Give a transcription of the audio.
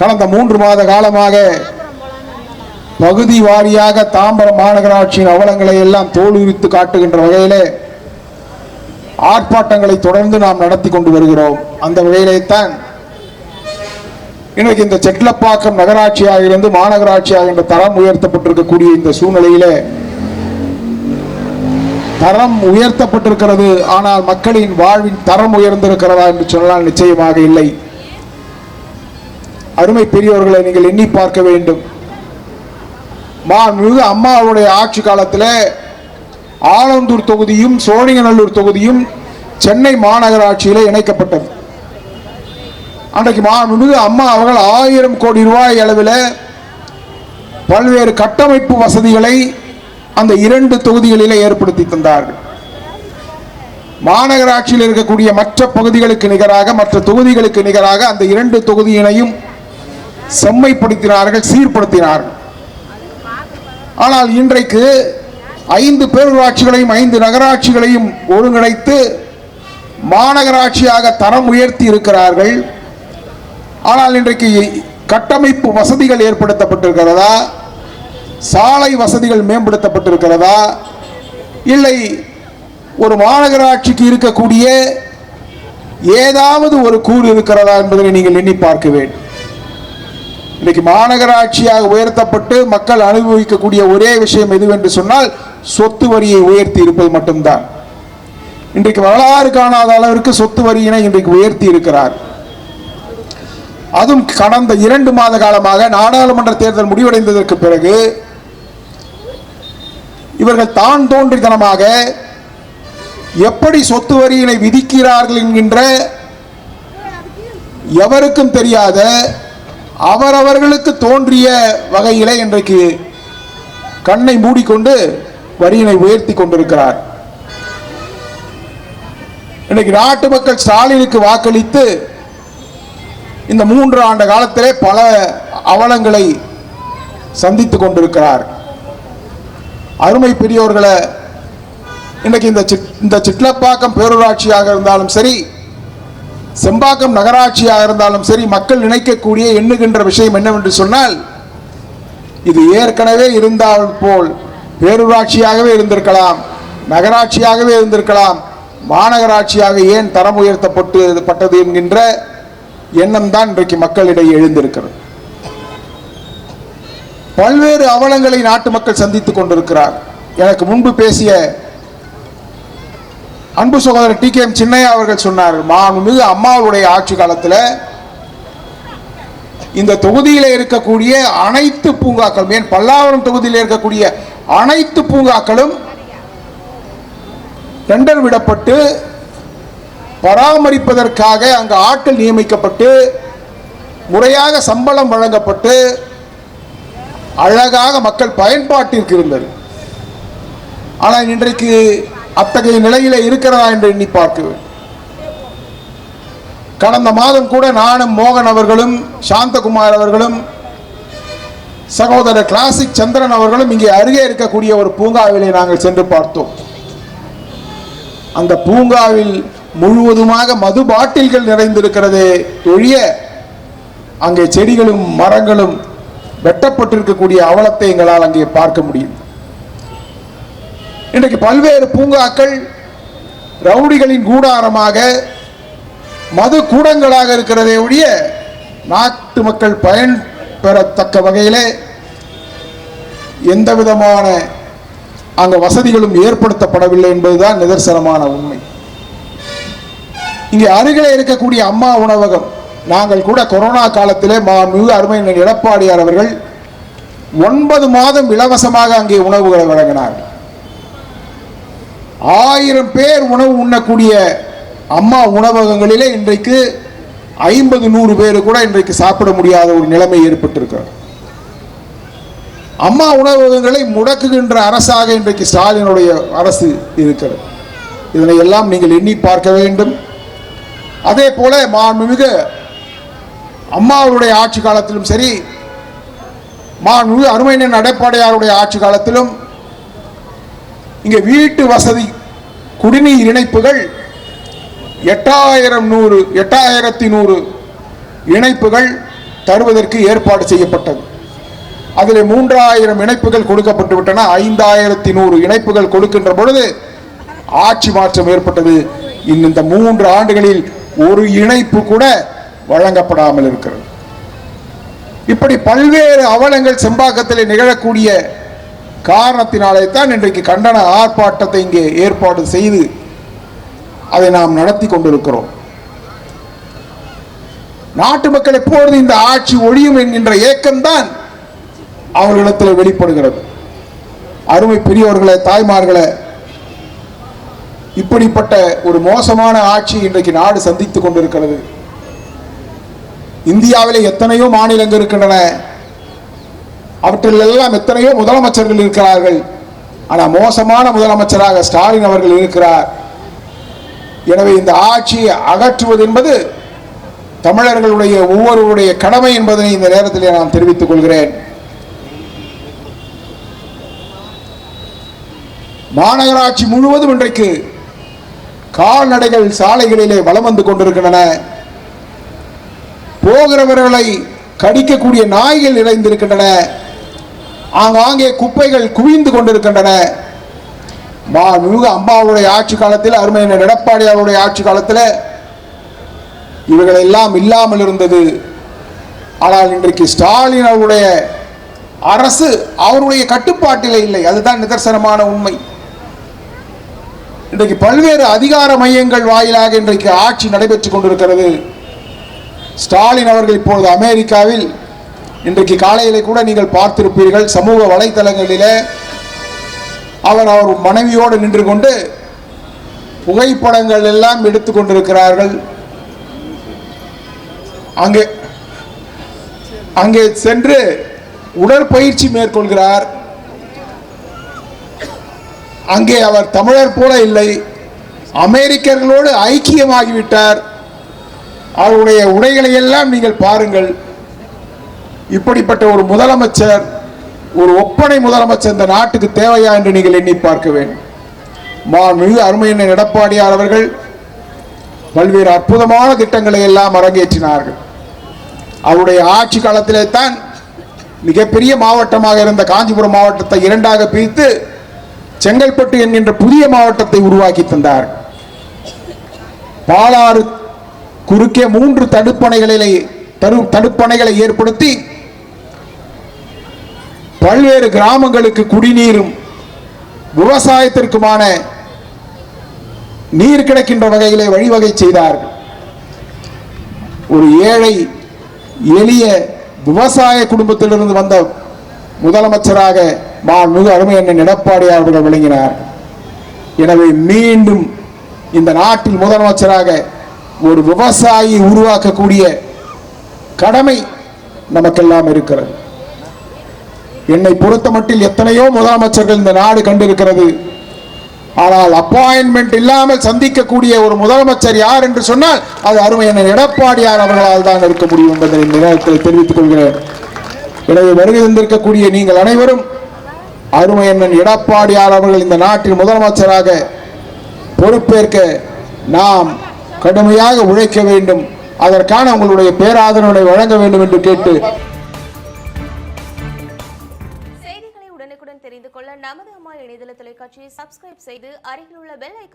கடந்த மூன்று மாத காலமாக பகுதி வாரியாக தாம்பரம் மாநகராட்சியின் அவலங்களை எல்லாம் தோலுரித்து காட்டுகின்ற வகையிலே ஆர்ப்பாட்டங்களை தொடர்ந்து நாம் நடத்தி கொண்டு வருகிறோம். அந்த வகையிலே தான் இன்றைக்கு இந்த செட்லப்பாக்கம் நகராட்சியாக இருந்து மாநகராட்சியாக என்ற தரம் உயர்த்தப்பட்டிருக்கக்கூடிய இந்த சூழ்நிலையிலே தரம் உயர்த்தப்பட்டிருக்கிறது. ஆனால் மக்களின் வாழ்வின் தரம் உயர்ந்திருக்கிறதா என்று சொன்னால் நிச்சயமாக இல்லை. அருமை பெரியவர்களை நீங்கள் எண்ணி பார்க்க வேண்டும். மாண்புமிகு அம்மாவுடைய ஆட்சி காலத்தில் ஆலந்தூர் தொகுதியும் சோழிங்கநல்லூர் தொகுதியும் சென்னை மாநகராட்சியில் இணைக்கப்பட்டது. அன்றைக்கு மாண்புமிகு அம்மா அவர்கள் ஆயிரம் கோடி ரூபாய் அளவில் பல்வேறு கட்டமைப்பு வசதிகளை அந்த இரண்டு தொகுதிகளிலே ஏற்படுத்தி தந்தார்கள். மாநகராட்சியில் இருக்கக்கூடிய மற்ற பகுதிகளுக்கு நிகராக மற்ற தொகுதிகளுக்கு நிகராக அந்த இரண்டு தொகுதியினையும் செம்மைப்படுத்தினார்கள் சீர்படுத்தினார்கள். ஆனால் இன்றைக்கு ஐந்து பேரூராட்சிகளையும் ஐந்து நகராட்சிகளையும் ஒருங்கிணைத்து மாநகராட்சியாக தரம் உயர்த்தி இருக்கிறார்கள். ஆனால் இன்றைக்கு கட்டமைப்பு வசதிகள் ஏற்படுத்தப்பட்டிருக்கிறதா? சாலை வசதிகள் மேம்படுத்தப்பட்டிருக்கிறதா? இல்லை ஒரு மாநகராட்சிக்கு இருக்கக்கூடிய ஏதாவது ஒரு கூறு இருக்கிறதா என்பதை நீங்கள் எண்ணி பார்க்க வேண்டும். இன்னைக்கு மாநகராட்சியாக உயர்த்தப்பட்டு மக்கள் அனுபவிக்கக்கூடிய ஒரே விஷயம் எதுவென்று சொன்னால் சொத்து வரியை உயர்த்தி இருப்பது மட்டும்தான். இன்றைக்கு வரலாறு காணாத அளவிற்கு சொத்து வரியினை இன்றைக்கு உயர்த்தி இருக்கிறார். அதுவும் கடந்த இரண்டு மாத காலமாக நாடாளுமன்ற தேர்தல் முடிவடைந்ததற்கு பிறகு இவர்கள் தான் தோன்றித்தனமாக எப்படி சொத்து வரியினை விதிக்கிறார்கள் என்கின்ற எவருக்கும் தெரியாத அவரவர்களுக்கு தோன்றிய வகையிலே இன்றைக்கு கண்ணை மூடிக்கொண்டு வரியினை உயர்த்தி கொண்டிருக்கிறார். இன்னைக்கு நாட்டு மக்கள் ஸ்டாலினுக்கு வாக்களித்து இந்த மூன்று ஆண்டு காலத்திலே பல அவலங்களை சந்தித்து கொண்டிருக்கிறார். அருமை பெரியோர்களை இன்னைக்கு இந்த சிட்- இந்த சிட்லப்பாக்கம் பேரூராட்சியாக இருந்தாலும் சரி செம்பாக்கம் நகராட்சியாக இருந்தாலும் சரி மக்கள் நினைக்கக்கூடிய எண்ணுகின்ற விஷயம் என்னவென்று சொன்னால் இது ஏற்கனவே இருந்தால் போல் பேரூராட்சியாகவே இருந்திருக்கலாம் நகராட்சியாகவே இருந்திருக்கலாம் மாநகராட்சியாக ஏன் தரம் உயர்த்தப்பட்டு பட்டது என்கின்ற எண்ணம் தான் இன்றைக்கு மக்களிடையே எழுந்திருக்கிறது. பல்வேறு அவலங்களை நாட்டு மக்கள் சந்தித்துக் கொண்டிருக்கிறார். எனக்கு முன்பு பேசிய அன்பு சகோதரர் டி கே எம் சின்னையா அவர்கள் சொன்னார் மாண்புமிகு அம்மாவுடைய ஆட்சி காலத்தில் இந்த தொகுதியில் இருக்கக்கூடிய அனைத்து பூங்காக்களும் ஏன் பல்லாவரம் தொகுதியில் இருக்கக்கூடிய அனைத்து பூங்காக்களும் டெண்டர் விடப்பட்டு பராமரிப்பதற்காக அங்கு ஆட்கள் நியமிக்கப்பட்டு முறையாக சம்பளம் வழங்கப்பட்டு அழகாக மக்கள் பயன்பாட்டிற்கு இருந்தது. ஆனால் இன்றைக்கு அத்தகைய நிலையில இருக்கிறதா என்று எண்ணி பார்க்க கடந்த மாதம் கூட நானும் மோகன் அவர்களும் சாந்தகுமார் அவர்களும் சகோதரர் கிளாசிக் சந்திரன் அவர்களும் இங்கே அருகே இருக்கக்கூடிய ஒரு பூங்காவிலே நாங்கள் சென்று பார்த்தோம். அந்த பூங்காவில் முழுவதுமாக மது பாட்டில்கள் நிறைந்திருக்கிறதே ஒழிய அங்கே செடிகளும் மரங்களும் வெட்டப்பட்டிருக்கக்கூடிய அவலத்தை எங்களால் அங்கே பார்க்க முடியும். இன்றைக்கு பல்வேறு பூங்காக்கள் ரவுடிகளின் கூடாரமாக மது கூடங்களாக இருக்கிறதே ஒழிய நாட்டு மக்கள் பயன் பெறத்தக்க வகையிலே எந்த விதமான அங்க வசதிகளும் ஏற்படுத்தப்படவில்லை என்பதுதான் நிதர்சனமான உண்மை. இங்கே அருகிலே இருக்கக்கூடிய அம்மா உணவகம் நாங்கள் கூட கொரோனா காலத்திலே மாண்புமிகு அருமையினர் எடப்பாடியார் அவர்கள் ஒன்பது மாதம் இலவசமாக அங்கே உணவுகளை வழங்கினார்கள். ஆயிரம் பேர் உணவு உண்ணக்கூடிய அம்மா உணவகங்களிலே இன்றைக்கு ஐம்பது நூறு பேர் கூட இன்றைக்கு சாப்பிட முடியாத ஒரு நிலைமை ஏற்பட்டிருக்கிறது. அம்மா உணவகங்களை முடக்குகின்ற அரசாக இன்றைக்கு ஸ்டாலினுடைய அரசு இருக்கிறது. இதனை எல்லாம் நீங்கள் எண்ணி பார்க்க வேண்டும். அதே போல மாண்புமிகு அம்மாவுடைய ஆட்சி காலத்திலும் சரி மாண்புமிகு அருமையன் அடைப்பாடையாருடைய ஆட்சி காலத்திலும் இங்கே வீட்டு வசதி குடிநீர் இணைப்புகள் எட்டாயிரம் நூறு எட்டாயிரத்தி நூறு இணைப்புகள் தருவதற்கு ஏற்பாடு செய்யப்பட்டது. அதில் மூன்றாயிரம் இணைப்புகள் கொடுக்கப்பட்டு விட்டன. ஐந்தாயிரத்தி நூறு இணைப்புகள் கொடுக்கின்ற பொழுது ஆட்சி மாற்றம் ஏற்பட்டது. இந்த மூன்று ஆண்டுகளில் ஒரு இணைப்பு கூட வழங்கப்படாமல் இருக்கிறது. இப்படி பல்வேறு அவலங்கள் செம்பாக்கத்தில் நிகழக்கூடிய காரணத்தினாலே தான் இன்றைக்கு கண்டன ஆர்ப்பாட்டத்தை இங்கே ஏற்பாடு செய்து அதை நாம் நடத்தி கொண்டிருக்கிறோம். நாட்டு மக்கள் எப்பொழுது இந்த ஆட்சி ஒழியும் என்கின்ற ஏக்கம்தான் அவர்களிடத்தில் வெளிப்படுகிறது. அருமை பெரியவர்களை தாய்மார்களை இப்படிப்பட்ட ஒரு மோசமான ஆட்சி இன்றைக்கு நாடு சந்தித்துக் கொண்டிருக்கிறது. இந்தியாவிலே எத்தனையோ மாநிலங்கள் இருக்கின்றன. அவற்றில் எல்லாம் எத்தனையோ முதலமைச்சர்கள் இருக்கிறார்கள். ஆனால் மோசமான முதலமைச்சராக ஸ்டாலின் அவர்கள் இருக்கிறார். எனவே இந்த ஆட்சியை அகற்றுவது என்பது தமிழர்களுடைய ஒவ்வொருவருடைய கடமை என்பதனை இந்த நேரத்தில் நான் தெரிவித்துக் கொள்கிறேன். மாநகராட்சி முழுவதும் இன்றைக்கு கால்நடைகள் சாலைகளிலே வலம் வந்து கொண்டிருக்கின்றன. போகிறவர்களை கடிக்கக்கூடிய நாய்கள் நிறைந்திருக்கின்றன. ஆங்காங்கே குப்பைகள் குவிந்து கொண்டிருக்கின்றன. மா மாண்புமிகு அம்மாவுடைய ஆட்சி காலத்தில் அருமையான எடப்பாடி அவருடைய ஆட்சி காலத்தில் இவைகளெல்லாம் இல்லாமல் இருந்தது. ஆனால் இன்றைக்கு ஸ்டாலின் அவருடைய அரசு அவருடைய கட்டுப்பாட்டில் இல்லை. அதுதான் நிதர்சனமான உண்மை. இன்றைக்கு பல்வேறு அதிகார மையங்கள் வாயிலாக இன்றைக்கு ஆட்சி நடைபெற்றுக் கொண்டிருக்கிறது. ஸ்டாலின் அவர்கள் இப்பொழுது அமெரிக்காவில் இன்றைக்கு காலையிலே கூட நீங்கள் பார்த்திருப்பீர்கள் சமூக வலைத்தளங்களிலே அவர் அவர் மனைவியோடு நின்று கொண்டு புகைப்படங்கள் எல்லாம் எடுத்து கொண்டிருக்கிறார்கள். அங்கே அங்கே சென்று உடற்பயிற்சி மேற்கொள்கிறார். அங்கே அவர் தமிழர் போல இல்லை அமெரிக்கர்களோடு ஐக்கியமாகிவிட்டார். அவருடைய உடைகளை எல்லாம் நீங்கள் பாருங்கள். இப்படிப்பட்ட ஒரு முதலமைச்சர் ஒரு ஒப்பனை முதலமைச்சர் இந்த நாட்டுக்கு தேவையா என்று நீங்கள் எண்ணி பார்க்க வேண்டும் மாண்புமிகு அருமையான எடப்பாடியார் அவர்கள் பல்வேறு அற்புதமான திட்டங்களை எல்லாம் அரங்கேற்றினார்கள். அவருடைய ஆட்சி காலத்திலே தான் மிகப்பெரிய மாவட்டமாக இருந்த காஞ்சிபுரம் மாவட்டத்தை இரண்டாக பிரித்து செங்கல்பட்டு என்கின்ற புதிய மாவட்டத்தை உருவாக்கி தந்தார். பாலாறு குறுக்கே மூன்று தடுப்பணைகளிலே தடு தடுப்பணைகளை ஏற்படுத்தி பல்வேறு கிராமங்களுக்கு குடிநீரும் விவசாயத்திற்குமான நீர் கிடைக்கின்ற வகையிலே வழிவகை செய்தார்கள். ஒரு ஏழை எளிய விவசாய குடும்பத்திலிருந்து வந்த முதலமைச்சராக மாண்புமிகு அருமை அண்ணன் எடப்பாடி அவர்கள் விளங்கினார். எனவே மீண்டும் இந்த நாட்டில் முதலமைச்சராக ஒரு விவசாயி உருவாக்கக்கூடிய கடமை நமக்கெல்லாம் இருக்கிறது. என்னை பொறுத்த மட்டில் எத்தனையோ முதலமைச்சர்கள் இந்த நாடு கண்டிருக்கிறது. ஆனால் அப்பாயின்மெண்ட் இல்லாமல் சந்திக்கக்கூடிய ஒரு முதலமைச்சர் யார் என்று சொன்னால் அது அருமையான எடப்பாடியார் அவர்களால் தான் இருக்க முடியும் என்பதை இந்த நேரத்தில் தெரிவித்துக் கொள்கிறேன். எனவே வருகை தந்திருக்கக்கூடிய நீங்கள் அனைவரும் அருமையண்ணன் எடப்பாடியார் அவர்கள் இந்த நாட்டின் முதலமைச்சராக பொறுப்பேற்க நாம் கடுமையாக உழைக்க வேண்டும். அதற்கான உங்களுடைய பேராதரவை வழங்க வேண்டும் என்று கேட்டு தொலைக்காட்சியை சப்ஸ்கிரைப் செய்து அருகில் உள்ள பெல் ஐகான்